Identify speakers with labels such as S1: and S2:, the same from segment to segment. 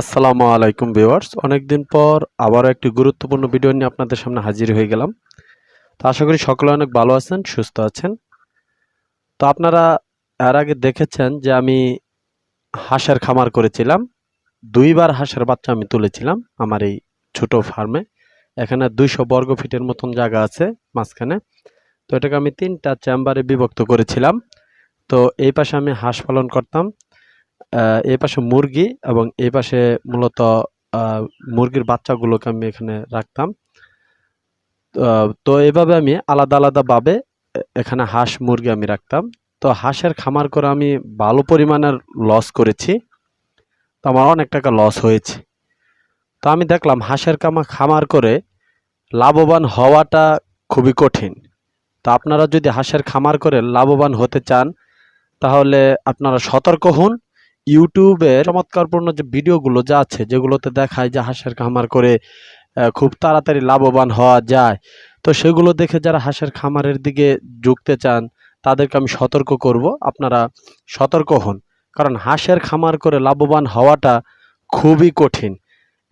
S1: আসসালামু আলাইকুম ভিউয়ার্স। অনেকদিন পর আবারও একটি গুরুত্বপূর্ণ ভিডিও নিয়ে আপনাদের সামনে হাজির হয়ে গেলাম। তো আশা করি সকলে অনেক ভালো আছেন, সুস্থ আছেন। তো আপনারা এর আগে দেখেছেন যে আমি হাঁসের খামার করেছিলাম। দুইবার হাঁসের বাচ্চা আমি তুলেছিলাম আমার এই ছোট ফার্মে। এখানে দুইশো বর্গ ফিটের মতন জায়গা আছে মাঝখানে। তো এটাকে আমি তিনটা চেম্বারে বিভক্ত করেছিলাম। তো এই পাশে আমি হাঁস পালন করতাম। এই পাশে মুরগি এবং এই পাশে মূলত মুরগির বাচ্চাগুলোকে আমি এখানে রাখতাম। তো এইভাবে আমি আলাদা আলাদাভাবে এখানে হাঁস, মুরগি আমি রাখতাম। তো হাঁসের খামার করে আমি ভালো পরিমাণের লস করেছি। তো আমার অনেক টাকা লস হয়েছে। তো আমি দেখলাম হাঁসের কামা, খামার করে লাভবান হওয়াটা খুবই কঠিন। তো আপনারা যদি হাঁসের খামার করে লাভবান হতে চান, তাহলে আপনারা সতর্ক হন। ইউটিউবে চমৎকারপূর্ণ যে ভিডিওগুলো যা আছে, যেগুলোতে দেখায় যে হাঁসের খামার করে খুব তাড়াতাড়ি লাভবান হওয়া যায়, তো সেগুলো দেখে যারা হাঁসের খামারের দিকে ঝুঁকতে চান, তাদেরকে আমি সতর্ক করব। আপনারা সতর্ক হন, কারণ হাঁসের খামার করে লাভবান হওয়াটা খুবই কঠিন।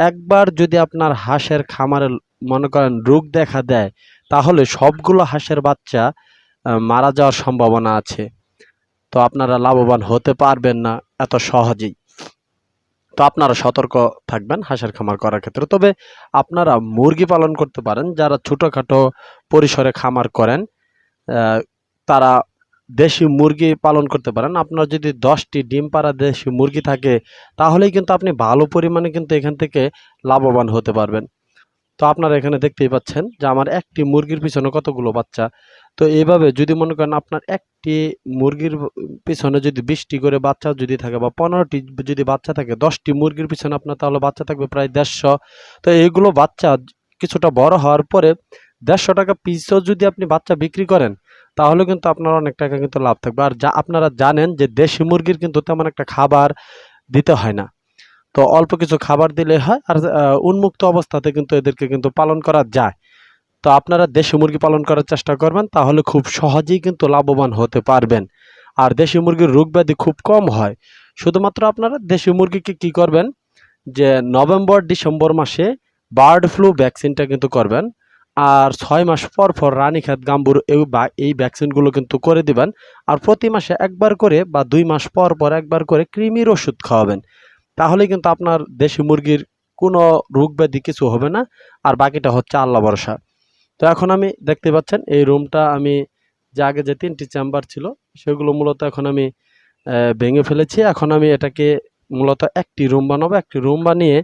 S1: একবার যদি আপনার হাঁসের খামারে মনে করেন রোগ দেখা দেয়, তাহলে সবগুলো হাঁসের বাচ্চা মারা যাওয়ার সম্ভাবনা আছে। তো আপনারা লাভবান হতে পারবেন না। এত সহজেই। তো আপনারা সতর্ক থাকবেন হাঁসের খামার করার ক্ষেত্রে। তবে আপনারা মুরগি পালন করতে পারেন, যারা ছোটোখাটো পরিসরে খামার করেন তারা দেশি মুরগি পালন করতে পারেন। আপনার যদি দশটি ডিম পাড়া দেশি মুরগি থাকে, তাহলেই কিন্তু আপনি ভালো পরিমাণে কিন্তু এখান থেকে লাভবান হতে পারবেন। তো আপনারা এখানে দেখতেই পাচ্ছেন যে আমার একটি মুরগির পিছনে কতগুলো বাচ্চা। তো এইভাবে যদি মনে করেন আপনার একটি মুরগির পিছনে যদি বিশটি করে বাচ্চা যদি থাকে বা পনেরোটি যদি বাচ্চা থাকে, দশটি মুরগির পিছনে আপনার তাহলে বাচ্চা থাকবে প্রায় দেড়শো। তো এইগুলো বাচ্চা কিছুটা বড় হওয়ার পরে দেড়শো টাকা পিসও যদি আপনি বাচ্চা বিক্রি করেন, তাহলে কিন্তু আপনার অনেক টাকা কিন্তু লাভ থাকবে। আর যা আপনারা জানেন যে দেশি মুরগির কিন্তু তেমন একটা খাবার দিতে হয় না। তো অল্প কিছু খাবার দিলে হয় আর উন্মুক্ত অবস্থাতে কিন্তু এদেরকে কিন্তু পালন করা যায়। তো আপনারা দেশি মুরগি পালন করার চেষ্টা করবেন, তাহলে খুব সহজেই কিন্তু লাভবান হতে পারবেন। আর দেশি মুরগির রোগ ব্যাধি খুব কম হয়। শুধুমাত্র আপনারা দেশি মুরগিকে কি করবেন যে নভেম্বর, ডিসেম্বর মাসে বার্ড ফ্লু ভ্যাকসিনটা কিন্তু করবেন, আর ছয় মাস পর পর রানীক্ষেত, গাম্বুর এই বা- এই ভ্যাকসিনগুলো কিন্তু করে দিবেন, আর প্রতি মাসে একবার করে বা দুই মাস পর পর একবার করে কৃমির ওষুধ খাওয়াবেন। তাহলে কিন্তু আপনার দেশি মুরগির কোনো রোগ ব্যাধি কিছু হবে না, আর বাকিটা হচ্ছে আল্লাহ ভরসা। তো এখন আমি দেখতে পাচ্ছেন, এই রুমটা আমি যে আগে যে তিনটি চেম্বার ছিল, সেগুলো মূলত এখন আমি ভেঙে ফেলেছি। এখন আমি এটাকে মূলত একটি রুম বানাবো। একটি রুম বানিয়ে